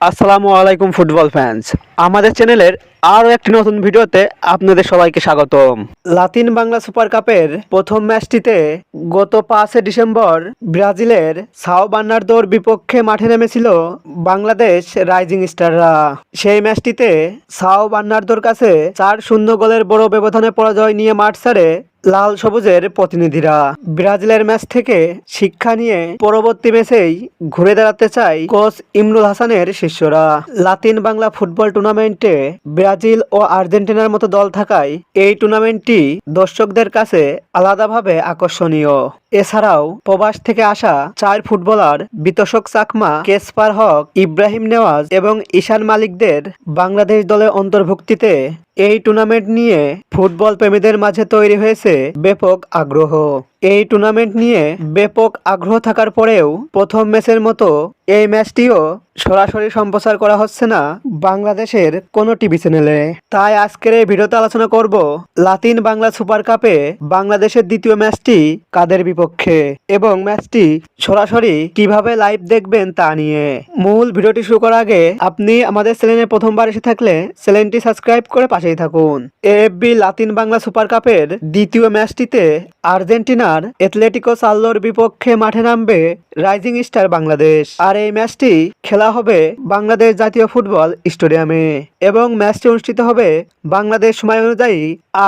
আসসালামু আলাইকুম football fans আমাদের চ্যানেলের আরও একটি নতুন ভিডিওতে আপনাদের সবাইকে স্বাগতম। লাতিন বাংলা সুপার কাপের প্রথম ম্যাচটিতে গত পাঁচে ডিসেম্বর ব্রাজিলের সাও বার্নার্দোর বিপক্ষে মাঠে নেমেছিল বাংলাদেশ রাইজিং স্টাররা। সেই ম্যাচটিতে সাও বার্নার্দোর কাছে চার শূন্য গোলের বড় ব্যবধানে পরাজয় নিয়ে মাঠ ছাড়ে লাল সবুজের প্রতিনিধিরা। ব্রাজিলের ম্যাচ থেকে শিক্ষা নিয়ে পরবর্তী ম্যাচেই ঘুরে দাঁড়াতে চায় কোচ ইমরুল হাসানের শিষ্যরা। লাতিন বাংলা ফুটবল টুর্নামেন্টে ব্রাজিল ও আর্জেন্টিনার মতো দল থাকায় এই টুর্নামেন্টটি দর্শকদের কাছে আলাদাভাবে আকর্ষণীয়। এছাড়াও প্রবাস থেকে আসা চার ফুটবলার বিতোষক চাকমা, কেসপার হক, ইব্রাহিম নেওয়াজ এবং ঈশান মালিকদের বাংলাদেশ দলে অন্তর্ভুক্তিতে এই টুর্নামেন্ট নিয়ে ফুটবল প্রেমীদের মাঝে তৈরি হয়েছে ব্যাপক আগ্রহ। এই টুর্নামেন্ট নিয়ে ব্যাপক আগ্রহ থাকার পরেও প্রথম ম্যাচের মতো এই ম্যাচটিও সরাসরি সম্প্রচার করা হচ্ছে না বাংলাদেশের কোনো টিভি চ্যানেলে। তাই আজকের এই ভিডিওতে আলোচনা করব লাতিন বাংলা সুপার কাপে বাংলাদেশের দ্বিতীয় ম্যাচটি কাদের বিপক্ষে এবং ম্যাচটি সরাসরি কীভাবে লাইভ দেখবেন তা নিয়ে। মূল ভিডিওটি শুরু করার আগে আপনি আমাদের চ্যানেলে প্রথমবার এসে থাকলে চ্যানেলটি সাবস্ক্রাইব করে পাশেই থাকুন। এএফবি লাতিন বাংলা সুপার কাপের দ্বিতীয় ম্যাচটিতে আর্জেন্টিনার এথলেটিকো সাল্লোর বিপক্ষে মাঠে নামবে রাইজিং স্টার বাংলাদেশ। আর এই ম্যাচটি খেলা হবে বাংলাদেশ জাতীয় ফুটবল স্টেডিয়ামে এবং ম্যাচটি অনুষ্ঠিত হবে বাংলাদেশ সময় অনুযায়ী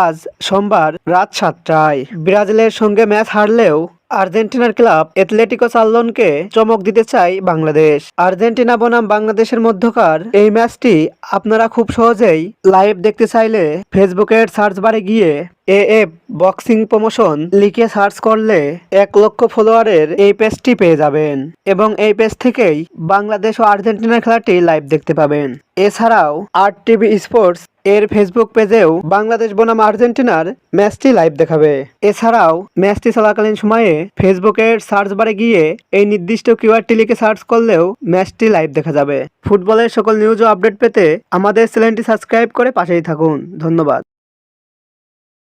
আজ সোমবার রাত সাতটায়। ব্রাজিলের সঙ্গে ম্যাচ হারলেও আর্জেন্টিনার ক্লাব এথলেটিকো সাল্লনকে চমক দিতে চাই বাংলাদেশ। আর্জেন্টিনা বনাম বাংলাদেশের মধ্যকার এই ম্যাচটি আপনারা খুব সহজেই লাইভ দেখতে চাইলে ফেসবুকের সার্চ বারে গিয়ে এ এফ বক্সিং প্রমোশন লিখে সার্চ করলে এক লক্ষ ফলোয়ারের এই পেজটি পেয়ে যাবেন এবং এই পেজ থেকেই বাংলাদেশ ও আর্জেন্টিনার খেলাটি লাইভ দেখতে পাবেন। এছাড়াও আর টিভি স্পোর্টস এর ফেসবুক পেজেও বাংলাদেশ বনাম আর্জেন্টিনার ম্যাচটি লাইভ দেখাবে। এছাড়াও ম্যাচটি চলাকালীন সময়ে ফেসবুকের সার্চ বারে গিয়ে এই নির্দিষ্ট কিওয়ার্ডটি লিখে সার্চ করলেও ম্যাচটি লাইভ দেখা যাবে। ফুটবলের সকল নিউজ ও আপডেট পেতে আমাদের চ্যানেলটি সাবস্ক্রাইব করে পাশেই থাকুন। ধন্যবাদ।